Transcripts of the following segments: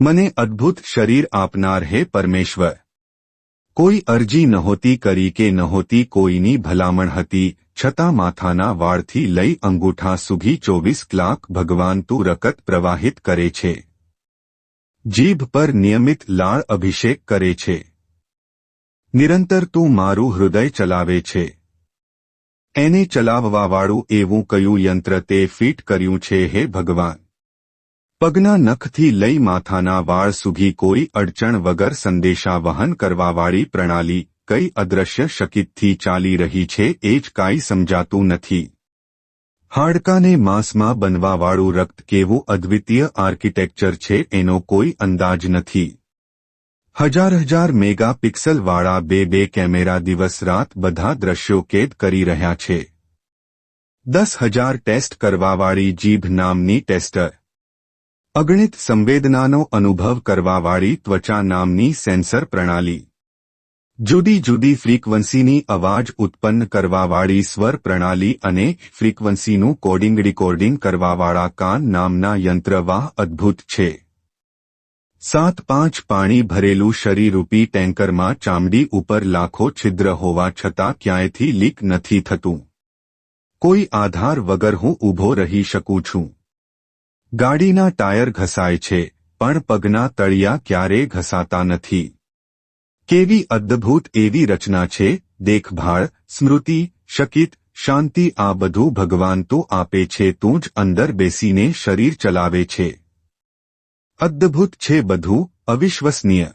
મને અદ્ભુત શરીર આપનાર હે પરમેશ્વર કોઈ અરજી નહોતી કરી કે નહોતી કોઈની ભલામણ હતી છતાં માથાના વાળથી લઈ અંગૂઠા સુધી ચોવીસ કલાક ભગવાન તું રકત પ્રવાહિત કરે છે જીભ પર નિયમિત લાળ અભિષેક કરે છે નિરંતર તું મારું હૃદય ચલાવે છે એને ચલાવવાવાળું એવું કયું યંત્ર તે ફિટ કર્યું છે હે ભગવાન પગના નખથી લઈ માથાના વાળ સુધી કોઈ અડચણ વગર સંદેશા વહન કરવાવાળી પ્રણાલી કઈ અદ્રશ્ય શકિતથી ચાલી રહી છે એ જ કાંઈ સમજાતું નથી હાડકાને માંસમાં બનવાવાળું રક્ત કેવું અદ્વિતીય આર્કિટેક્ચર છે એનો કોઈ અંદાજ નથી હજાર હજાર મેગા પિક્સલવાળા બે બે કેમેરા દિવસ રાત બધા દ્રશ્યો કેદ કરી રહ્યા છે દસ હજાર ટેસ્ટ કરવાવાળી જીભ નામની ટેસ્ટર અગણિત સંવેદનાનો અનુભવ કરવાવાળી ત્વચા નામની સેન્સર પ્રણાલી. જુદી જુદી ફ્રીક્વન્સીની અવાજ ઉત્પન્ન કરવાવાળી સ્વર પ્રણાલી અને ફ્રીક્વન્સીનું કોડિંગ રિકોર્ડિંગ કરવાવાળા કાન નામના યંત્રવાહ અદ્ભુત છે. સાત પાંચ પાણી ભરેલું શરીરરૂપી ટેન્કરમાં ચામડી ઉપર લાખો છિદ્ર હોવા છતાં ક્યાંયથી લીક નથી થતું. કોઈ આધાર વગર હું ઊભો રહી શકું છું. ગાડીના ટાયર ઘસાય છે, પણ પગના તળિયા ક્યારેય ઘસાતા નથી. કેવી અદ્ભુત એવી રચના છે, દેખભાળ, સ્મૃતિ, શકિત, શાંતિ આ બધું ભગવાન તો આપે છે તું જ અંદર બેસીને શરીર ચલાવે છે. અદ્ભુત છે બધું, અવિશ્વસનીય.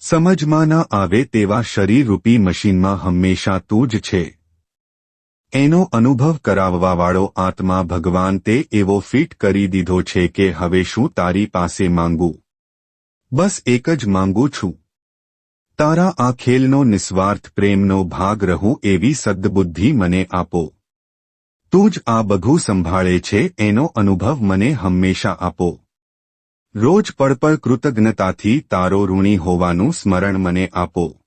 સમજમાં ન આવે તેવા શરીરરૂપી મશીનમાં હંમેશા તું જ છે. એનો અનુભવ કરાવવાવાળો આત્મા ભગવાન તે એવો ફિટ કરી દીધો છે કે હવે શું તારી પાસે માંગું? બસ એક જ માંગુ છું. તારા આ ખેલનો નિસ્વાર્થ પ્રેમનો ભાગ રહું એવી સદ્બુદ્ધિ મને આપો. તું જ આ બધું સંભાળે છે એનો અનુભવ મને હંમેશા આપો. રોજ પળપળ કૃતજ્ઞતાથી તારો ઋણી હોવાનું સ્મરણ મને આપો.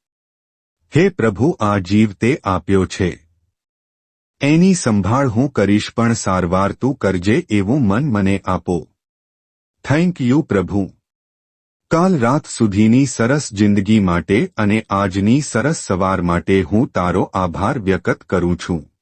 હે પ્રભુ આ જીવ તે આપ્યો છે. એની સંભાળ હું કરીશ પણ સારવાર તું કરજે એવું મન મને આપો. થેન્ક યુ પ્રભુ. કાલ રાત સુધીની સરસ જિંદગી માટે અને આજની સરસ સવાર માટે હું તારો આભાર વ્યક્ત કરું છું.